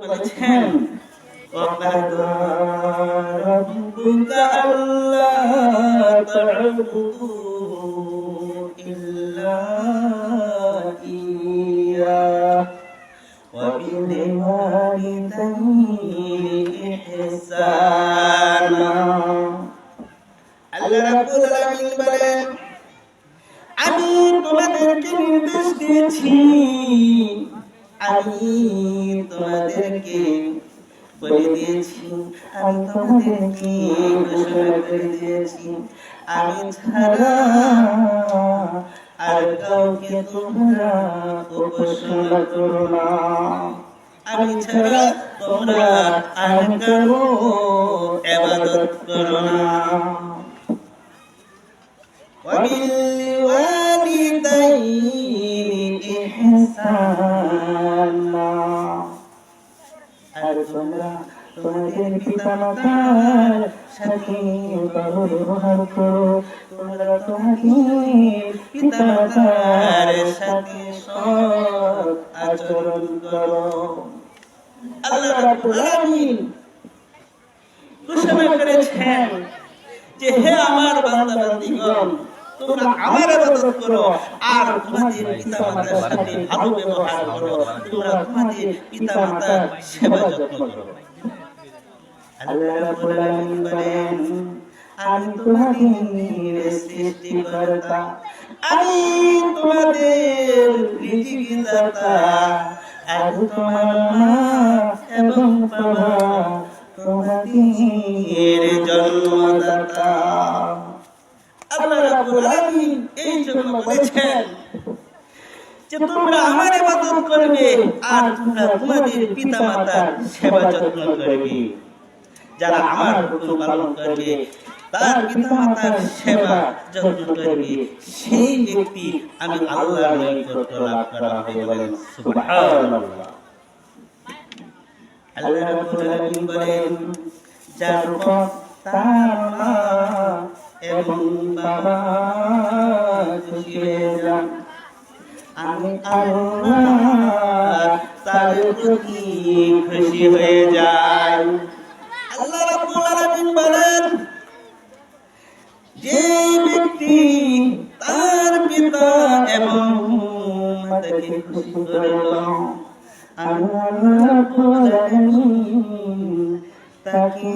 বলেছেন وقضى ربك ألا تعبدوا إلا إياه وبالوالدين إحسانا আল্লাহ রাব্বুল আলামিন বলেন আমি তোমাদেরকে নির্দেশ দিয়েছি আমি তোমাদেরকে বলে দিয়েছি আমি তোমাদেরকে ঘোষণা করে দিয়েছি আমি ছাড়া আর কাউকে তোমরা উপাসনা করো না আমি ছাড়া তোমরা আর কারো এবাদত করো না وبالوالدين আর তোমরা তোমাদের পিতা মাতার সাথে ভালো ব্যবহার করো। তোমরা তোমাদের পিতা মাতার সাথে সৎ আচরণ করো। আল্লাহ রাব্বুল আলামিন ঘোষণা করেছেন যে হে আমার বান্দা বান্দিগণ তোমরা আমার ইবাদত করো, আর তোমাদের পিতামাতার সাথে ভালো ব্যবহার করো। তোমরা তোমাদের পিতামাতার সেবা যত্ন করো। আল্লাহ রাব্বুল আলামিন বলেন, আমি তোমাদের সৃষ্টিকর্তা, আমি তোমাদের রিজিক দাতা আর তোমার মা এবং বাবা তোমাদের জন্মদাতা। আল্লাহ রাব্বুল আলামিন এই জন্য বলেছেন যে তোমরা আমার ইবাদত করবে আর তোমরা তোমাদের পিতামাতার সেবা যত্ন করবে। যারা আমার হুকুম পালন করবে তার পিতামাতার সেবা যত্ন করবে। সেই ব্যক্তি আমি আল্লাহর নৈকট্য লাভ করা হবে বলেন সুবহানাল্লাহ। আল্লাহ রাব্বুল আলামিন বলেন যার তার মা এবং আমি আল্লাহ তার প্রতি খুশি হয়ে যাই আল্লাহ যে ব্যক্তি তার পিতা এবং মাতাকে খুশি করল আমি আল্লাহ রাব্বুল আলামিন তাকে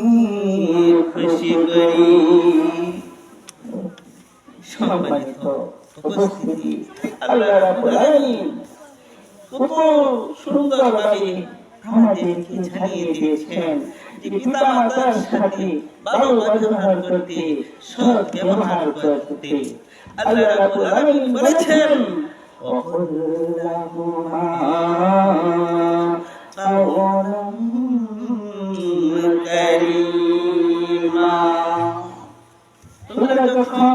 খুশি করি সম্মানিত উপস্থিতি আল্লাহ রাব্বুল আলামিন কত সুন্দরভাবে আমাদেরকে জানিয়ে দিয়েছেন যে পিতা মাতার সাথে ভালো ব্যবহার করতে সৎ ব্যবহার করতে আল্লাহ রাব্বুল আলামিন বলেছেন وقل لهما قولا كريما তোমরা যখন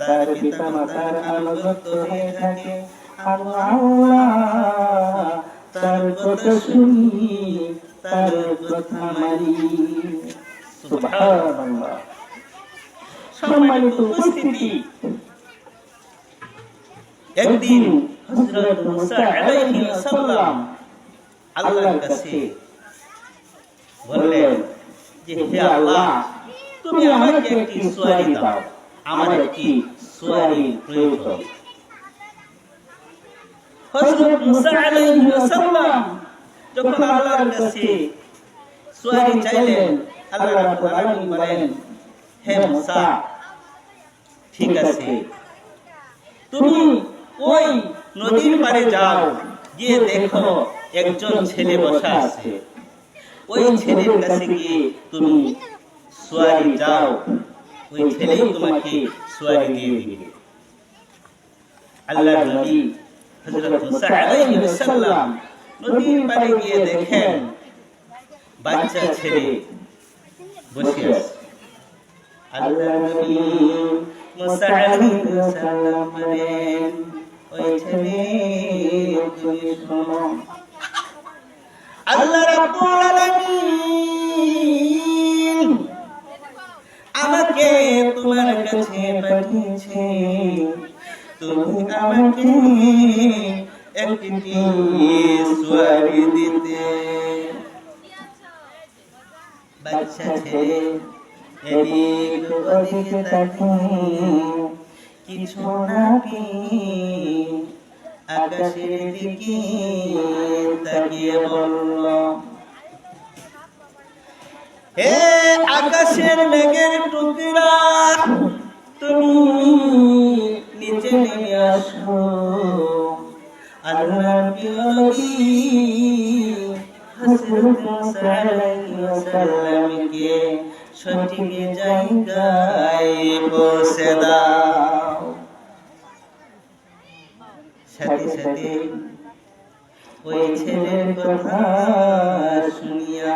তার পিতা মাতার আনুগত্য হয়ে থাকে আল্লাহ তার কথা শুনি তার কথা মানি সম্মানিত উপস্থিতি একদিন হযরত মুসা আলাইহিস সালাম আল্লাহর কাছে বললেন যে হে আল্লাহ তুমি আমাকে একটি সোয়ারি দাও আমার একটি সোয়ারি প্রয়োজন? হযরত মুসা আলাইহিস সালাম যখন আল্লাহর কাছে সোয়ারি চাইলেন আল্লাহ রাব্বুল আলামিন বলেন হে মুসা ঠিক আছে। তুমি ওই নদীর পাড়ে যাও গিয়ে দেখো একজন ছেলে বসা আছে। ওই ছেলের কাছে গিয়ে তুমি সোয়ারি যাও ওই ছেলেই তোমাকে সোয়ারি দিয়ে দিবে। আল্লাহ নবী হযরত মুসা আলাইহিস সালাম নদীর পাড়ে গিয়ে দেখেন বাচ্চা ছেড়ে বসে আছে। আল্লাহ নবী মুসা আলাইহিস সালাম বলেন ওই ছেলে তুমি শোনো। আল্লাহ রাব্বুল আলামিন আমাকে তোমার কাছে পাঠিয়েছে। তুমি আমাকে একটি সোয়ারি দিতে। বাচ্চা ছেলে কিছু আকাশের দিকে তাকিয়ে বলল, হে আকাশের মেঘের টুকরা তুমি নিচে নেমে আসো পৌঁছে দাও। সাথে সাথে ওই ছেলের কথা শুনিয়া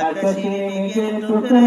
আকাশের টুকরা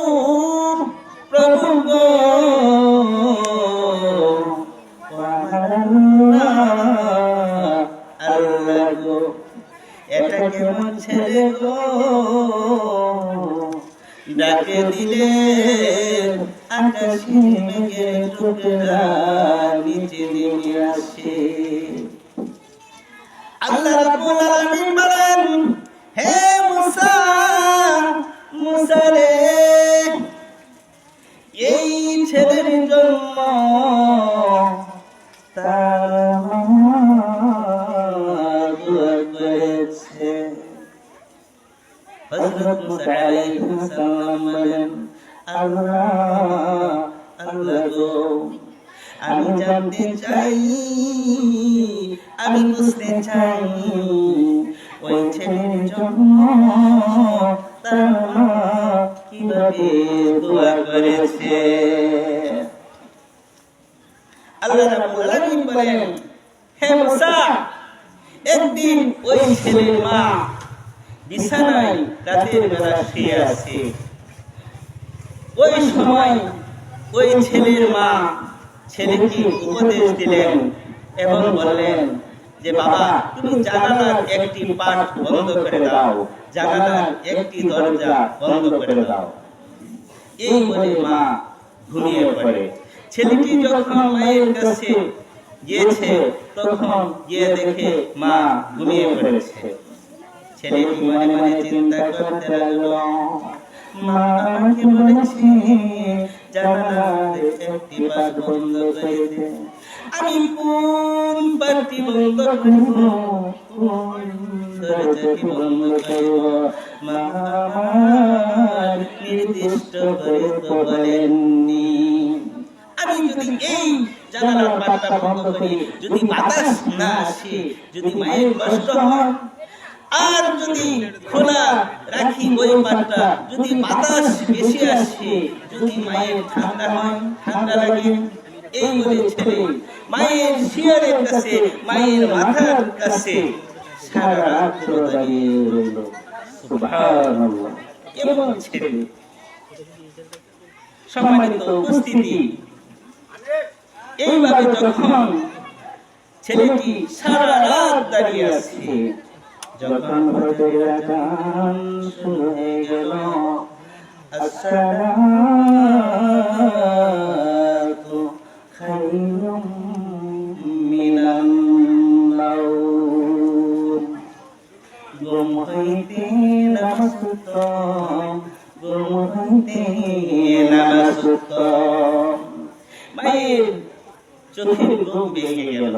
দিলে আমি জানতে চাই আমি বুঝতে চাই ওই ছেলের জন্য কীভাবে দোয়া করেছে আল্লাহ রাব্বুল বলেন, হে মুসা, একদিন ওই ছেলের মা বিছানায় রাতের বেলা শুয়ে আছে। ওই সময় ওই ছেলের মা ছেলেকে উপদেশ দিলেন এবং বললেন যে বাবা তুমি জানালার একটি পাট বন্ধ করে দাও। জানালার একটি দরজা বন্ধ করে দাও। এই বলে মা ঘুমিয়ে পড়ে। ছেলেটি যখন মায়ের কাছে গিয়েছে তখন গিয়ে দেখে মা ঘুমিয়ে পড়েছে। ছেলেটি মনে মনে চিন্তা করতে লাগল। মা আমাকে বলেছে জানালার একটি পাট বন্ধ করে আমি কোন পাটটি বন্ধ করব? কোন দরজাটি বন্ধ করব? মা আমার নির্দিষ্ট করে তো বলেননি। আমি যদি এই জানালার পাটটা বন্ধ করি যদি বাতাস না আসে যদি মায়ের কষ্ট হয় আর যদি খোলা রাখি ওই পাটটা যদি বাতাস বেশি আসে, যদি মায়ের ঠান্ডা হয়, ঠান্ডা লাগে, এই বলে ছেলে, মায়ের শিয়ারের কাছে, মায়ের মাথার কাছে সারা রাত্র দাঁড়িয়ে রইল। সুবহানাল্লাহ। ছেলে? সম্মানিত উপস্থিতি। এইভাবে যখন ছেলেটি সারা রাত দাঁড়িয়ে আছে যখন ভোরের শুরু হয়ে গেল, আসসালাতু খায়রুম মিনান নাওম ঘুম হইতে উত্তম ঘুম হইতে উত্তম মায়ের চোখের ঘুম ভেঙে গেল।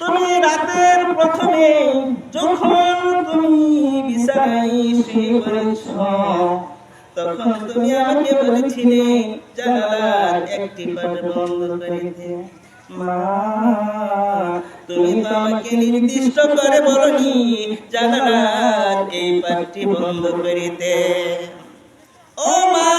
তুমি রাতের প্রথমে যখন তুমি বিছানায় শুয়ে পড়েছ, তখন তুমি আমাকে বলেছিলে, জানালার একটি পাট বন্ধ করে দে। মা, তুমি তো আমাকে নির্দিষ্ট করে বলনি, জানালার এই পাটটি বন্ধ করে দে। ও মা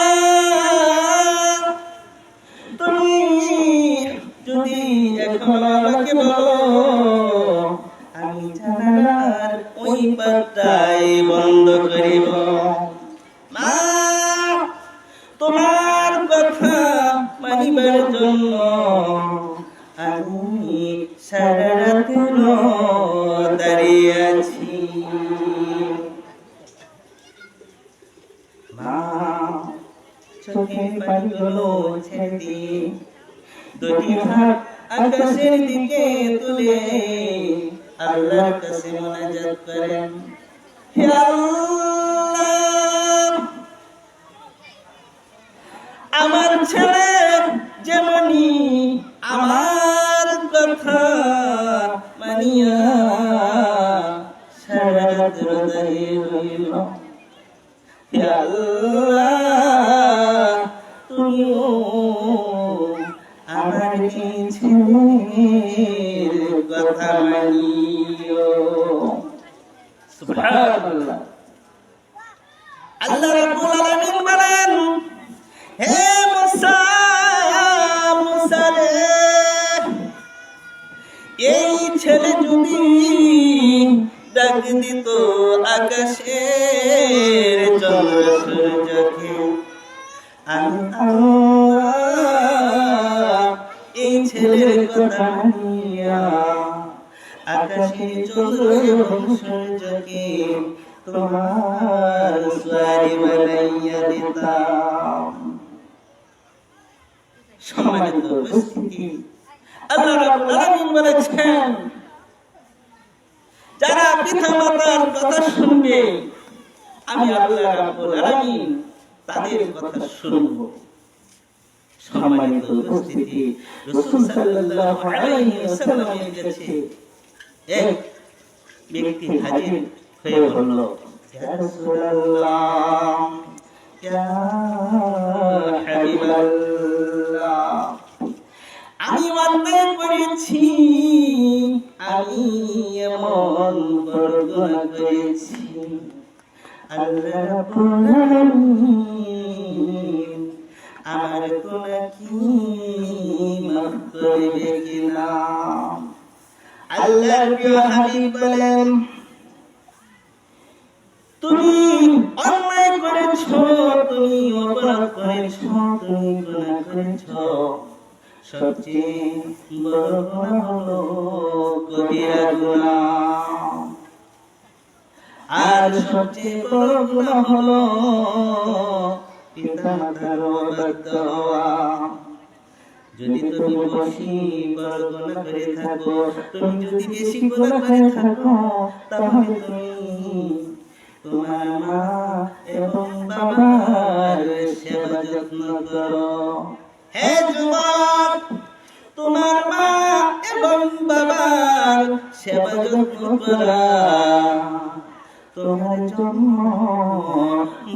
দিকে তুলে আল্লাহর কাছে মোনাজাত করেন। হে আল্লাহ, আমার ছেলে যেমনি আমার কথা মানিয়া সারা রাত দাঁড়িয়ে রইল। হে আল্লাহ, তুমিও আমার ছেলের কথা মানিও। সুবহানাল্লাহ। আল্লাহ রাব্বুল আলামিন বলেন, হে মুসা এই ছেলে যদি ডাক দিত আকাশের ছেলের কথা মানিয়া আকাশে চন্দ্র সূর্যকে তোমার সোয়ারি বানাইয়া দিতাম। সম্মানিত উপস্থিতি আল্লাহ রাব্বুল আলামিন বলেছেন যারা পিতা মাতার কথা শুনবে আমি আল্লাহ রাব্বুল আলামিন তাদের কথা শুনব। সম্মানিত উপস্থিতি। রাসূল সাল্লাল্লাহু কাছে এক ব্যক্তি হাজির হয়ে বলল আমি অন্যায় করেছি আমি এমন বড় করেছি। আল্লাহ গুনাহ কি মাফ করবে কিনা? আল্লাহর প্রিয় হাবিব বলেন, তুমি অন্যায় করেছ, তুমি অপরাধ করেছ, তুমি গুনাহ করেছ। সবচেয়ে বড় গুনাহ হলো কবিরা গুনাহ। আর সবচেয়ে বড় গুনাহ হলো পিতা মাতার অবাধ্য যদি তুমি বেশি বড় করে থাকো তুমি যদি বেশি গুনাহ করে থাকো তাহলে তুমি তোমার মা এবং বাবার সেবা যত্ন করো। হে যুবক তোমার মা এবং বাবার সেবা যত্ন করা। জন্য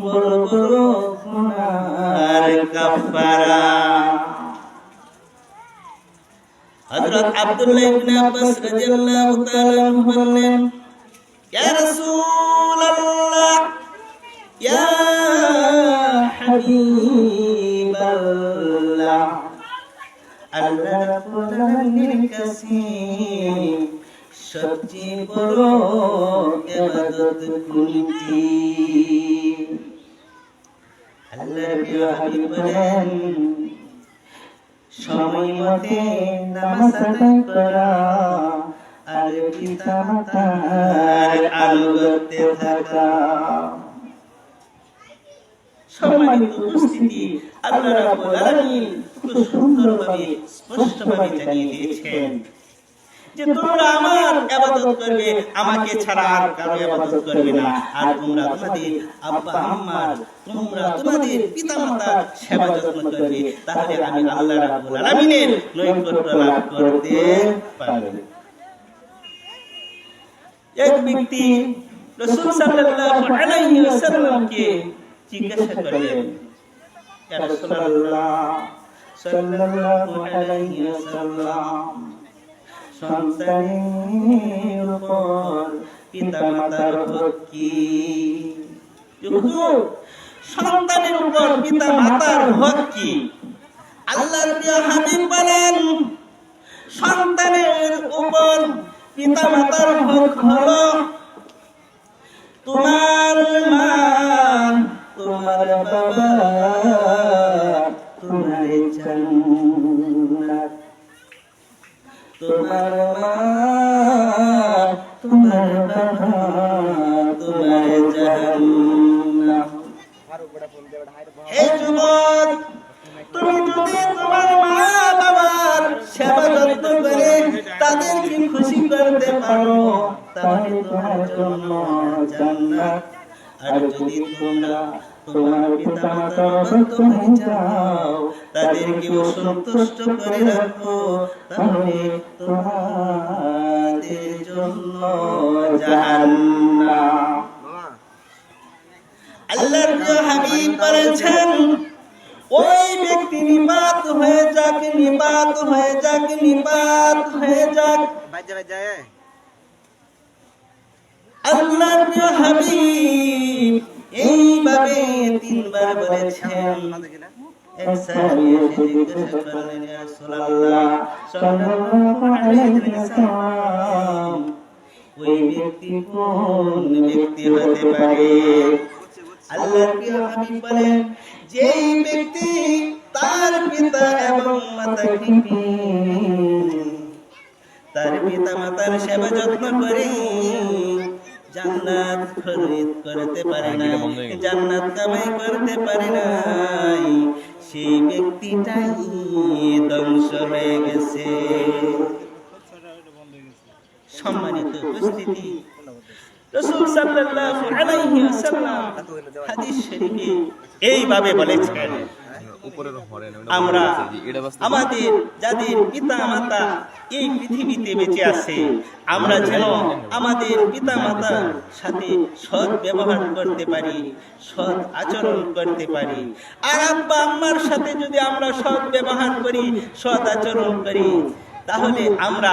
বড় বড় গুনার কাফারা হযরত আব্দুল্লাহ ইবনে আব্বাস রাদিয়াল্লাহু তাআলা বললেন সবচেয়ে বড় ইবাদত কোনটি? আল্লাহর প্রিয় হাবিব বলেন সময় মতে নামাজ আদায় করা আর পিতা মাতার আনুগত্যে থাকা। সম্মানিত উপস্থিতি আল্লাহ রাব্বুল আলামিন খুব সুন্দরভাবে স্পষ্টভাবে জানিয়ে দিয়েছেন। যে তোমরা আমার ইবাদত করবে, আমাকে ছাড়া আর কারও ইবাদত করবে না। আর তোমরা তোমাদের আব্বা, আম্মার, তোমরা তোমাদের পিতামাতার সেবা যত্ন করবে। তাহলে আমি আল্লাহ রাব্বুল আলামিনের নৈকট্য লাভ করতে পারবে। এক ব্যক্তি রাসূল সাল্লাল্লাহু আলাইহি ওয়াসাল্লামকে জিজ্ঞাসা করলেন, ইয়া রাসূলুল্লাহ, সাল্লাল্লাহু আলাইহি ওয়াসাল্লাম সন্তানের উপর পিতামাতার হক কি? সন্তানের উপর পিতা মাতার হক কি? আল্লাহর প্রিয় হাবিব বলেন, সন্তানের উপর পিতা মাতার হক হলো তোমার তোমার তোমার তোমার জাহান্নাম সেবা যত্ন করে খুশি করতে পারো তাহলে তোমার জন্য জান্নাত। আর যদি তোমরা তোমার পিতা মাতার অসন্ত হয়ে যাও তাদেরকে অসন্তুষ্ট করে রাখো। তাহলে তোমাদের জন্য জাহান্নাম। আল্লাহর হাবিব বলেছেন ওই ব্যক্তি নিপাত হয়ে যাক নিপাত হয়ে যাক নিপাত হয়ে যাক। বাজে বাজে আল্লাহর প্রিয় হাবিব, এইভাবে তিনবার বলেছেন। এক ব্যক্তি যেই ব্যক্তি তার পিতা এবং মাতাকে তার পিতা মাতার সেবা যত্ন করে জান্নাত খরিদ করতে পারে না জান্নাত কামাই করতে পারে নাই। সেই ব্যক্তিটাই ধ্বংস হয়ে গেছে। সম্মানিত উপস্থিতি রাসূল সাল্লাল্লাহু আলাইহি ওয়াসাল্লাম হাদিস শরীফে এইভাবে বলেছেন আমরা আমাদের যাদের পিতা মাতা এই পৃথিবীতে বেঁচে আছে আমরা যেন আমাদের পিতা মাতার সাথে সৎ ব্যবহার করতে পারি সৎ আচরণ করতে পারি। আর আব্বা আম্মার সাথে যদি আমরা সৎ ব্যবহার করি সৎ আচরণ করি তাহলে আমরা